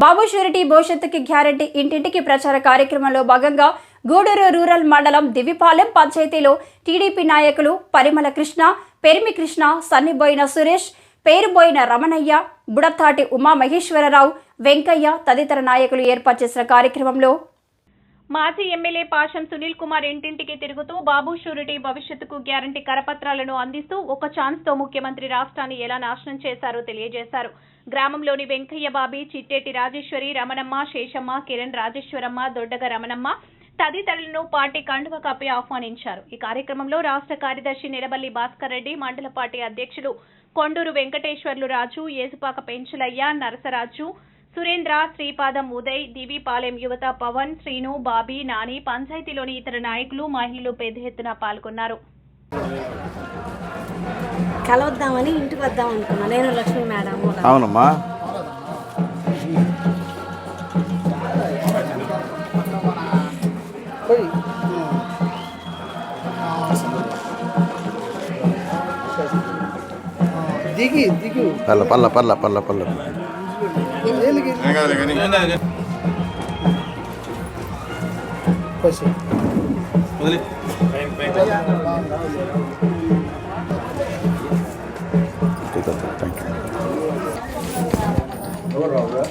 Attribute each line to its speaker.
Speaker 1: బాబు surety భవిష్యత్తుకి guarantee ఇంటింటికి ప్రచార కార్యక్రమంలో భాగంగా గూడూరు రూరల్ మండలం దివిపాలెం పంచాయతీలో టీడీపీ నాయకులు పరిమళ కృష్ణ పెరిమి కృష్ణ సన్నిబోయిన సురేష్ పేరుబోయిన రమణయ్య బుడతాటి ఉమామహేశ్వరరావు వెంకయ్య తదితర నాయకులు ఏర్పాటు చేసిన కార్యక్రమంలో
Speaker 2: మాజీ ఎమ్మెల్యే పాషం సునీల్ కుమార్ ఇంటింటికి తిరుగుతూ బాబు షూరిటీ భవిష్యత్తుకు గ్యారంటీ కరపత్రాలను అందిస్తూ ఒక ఛాన్స్తో ముఖ్యమంత్రి రాష్ట్రాన్ని ఎలా నాశనం చేశారో తెలియజేశారు. గ్రామంలోని వెంకయ్య బాబి చిట్టేటి రాజేశ్వరి రమణమ్మ శేషమ్మ కిరణ్ రాజేశ్వరమ్మ దొడ్డగ రమణమ్మ తదితరులను పార్టీ కండువ కప్పి ఆహ్వానించారు. ఈ కార్యక్రమంలో రాష్ట్ర కార్యదర్శి నిలబల్లి భాస్కర్ రెడ్డి మండల పార్టీ అధ్యక్షులు కొండూరు వెంకటేశ్వర్లు రాజు ఏసుపాక పెంచులయ్య నరసరాజు సురేంద్ర శ్రీపాదం ఉదయ్ దివిపాలెం యువత పవన్ శ్రీను బాబీ నాని పంచాయతీలోని ఇతర నాయకులు మహిళలు పెద్ద ఎత్తున పాల్గొన్నారు.
Speaker 3: కలవద్దామని ఇంటికి వద్దాం అనుకున్నా. నేను లక్ష్మీ మేడం
Speaker 4: అవునమ్మా.
Speaker 5: దిగి దిగు.
Speaker 4: పల్ల పల్ల పల్ల పల్ల పల్ల
Speaker 5: Venga, dale, cariño. Venga, dale. Pues sí. Dale. Ven, ven.
Speaker 4: Estoy contento, tranquilo. Todo rojo, ¿verdad?